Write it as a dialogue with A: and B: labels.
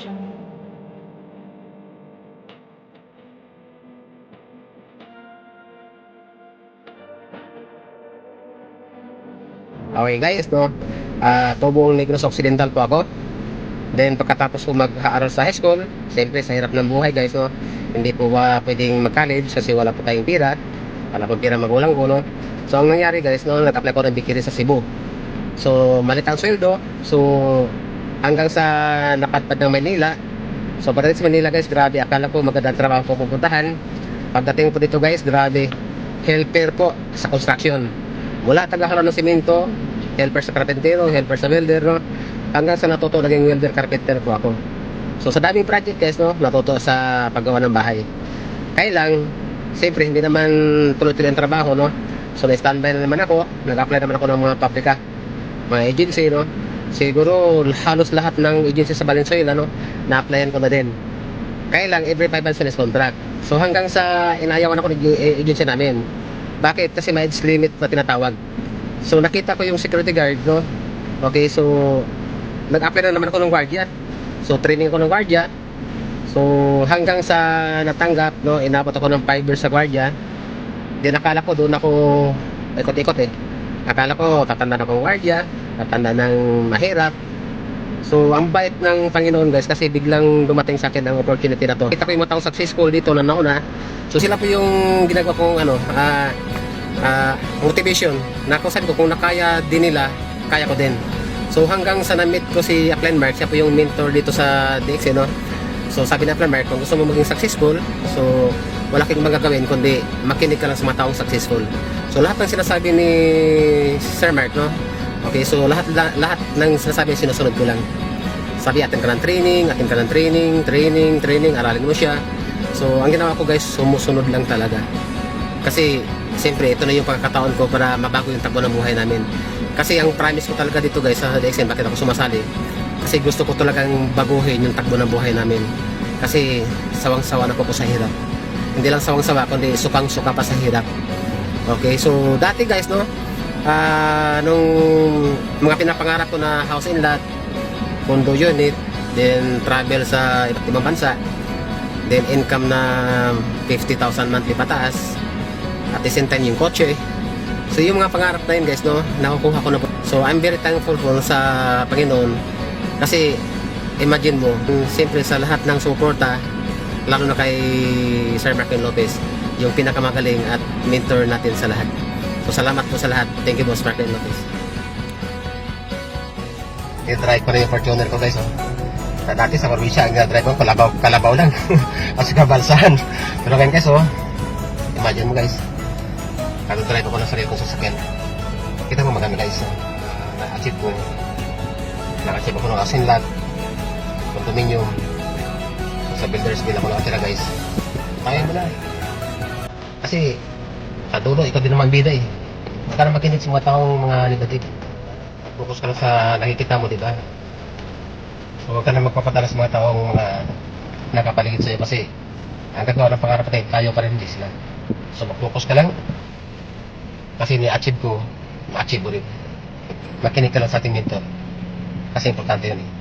A: John. Okay guys, no? Ah, uh, tubong Negros Occidental po ako. Then pagkatapos ko mag-aaral sa high school, siyempre sa hirap ng buhay guys, no? Hindi po ba pwedeng mag-college kasi wala po tayong pira. Wala po pira magulang ko, no? So ang nangyari guys, no? Nag-apply ko ng bikiri sa Cebu. So malit ang sweldo. So hanggang sa nakatpad ng Manila. So sa Manila guys, grabe. Akala ko magandang trabaho po pupuntahan. Pagdating po dito guys, grabe. Helper po sa construction. Mula tagahalo ng simento, helper sa karpentero, helper sa welder, no? Hanggang sa natuto naging welder carpenter po ako. So sa daming project guys, no? Natuto sa paggawa ng bahay. Kaya lang, siyempre hindi naman tuloy-tuloy ang trabaho, no? So na-standby na naman ako, nag-apply naman ako ng mga pabrika, mga agency, no? Siguro halos lahat ng agency sa Valenzuela, no? Na-applyan ko na din. Kaya lang, every 5 months contract. So hanggang sa inayawan ako ng agency namin. Bakit? Kasi may age limit na tinatawag. So nakita ko yung security guard, no? Okay, so nag-apply na naman ako ng guardia. So training ako ng guardia. So hanggang sa natanggap, no, inabot ako ng 5 years sa guardia. Di nakala ko doon ako ikot-ikot eh. Akala ko tatanda na akong guardia, tatanda ng mahirap. So, ang bait ng Panginoon guys kasi biglang dumating sa akin ang opportunity na to. Kita ko yung mga taong successful dito na nauna. So, sila po yung ginagawa kong ano, ah, ah, motivation na kung saan ko kung nakaya din nila, kaya ko din. So, hanggang sa na-meet ko si Upline Mark, siya po yung mentor dito sa DX, no? So, sabi ni Upline Mark, kung gusto mo maging successful, so, wala kang magagawin kundi makinig ka lang sa mga taong successful. So, lahat ng sinasabi ni Sir Mark, no? Okay, so lahat la- lahat ng sinasabi sinusunod ko lang. Sabi atin ka ng training, atin ka ng training, training, training, aralin mo siya. So, ang ginawa ko guys, sumusunod lang talaga. Kasi, siyempre, ito na yung pagkakataon ko para mabago yung takbo ng buhay namin. Kasi ang promise ko talaga dito guys sa DXN, bakit ako sumasali? Kasi gusto ko talagang baguhin yung takbo ng buhay namin. Kasi, sawang-sawa na ko sa hirap. Hindi lang sawang-sawa, kundi sukang-suka pa sa hirap. Okay, so dati guys, no, ah nung mga pinapangarap ko na house in lot, condo unit, then travel sa iba't ibang bansa, then income na 50,000 monthly pataas, at the same time yung kotse. So yung mga pangarap na yun guys, no, nakukuha ko na po. So I'm very thankful po sa Panginoon kasi imagine mo, siyempre sa lahat ng suporta, lalo na kay Sir Martin Lopez, yung pinakamagaling at mentor natin sa lahat. So salamat po sa lahat. Thank you Boss Martin Lopez. I-drive ko na yung Fortuner ko guys. Oh. Na dati sa Corvisha, ang drive ko kalabaw, kalabaw lang. Kasi kabalsahan. Pero ngayon guys, oh, imagine mo guys. Kano drive ko ng sarili kong sasakyan. Kita mo maganda guys. Oh. Na-achieve ko. Na-achieve ako ng asin lot. Condominium. Sa builders bill ako nakatira guys. Kaya mo na. Kasi sa dulo, ikaw din naman bida eh. Huwag ka na makinig sa mga taong mga negative. Focus ka lang sa nakikita mo, di ba? So, huwag ka na magpapadala sa mga taong mga nakapaligid sa'yo kasi ang gagawa ng pangarap natin, tayo pa rin hindi sila. So, mag-focus ka lang. Kasi ni-achieve ko, ma-achieve mo rin. Makinig ka lang sa ating mentor. Kasi importante yun eh.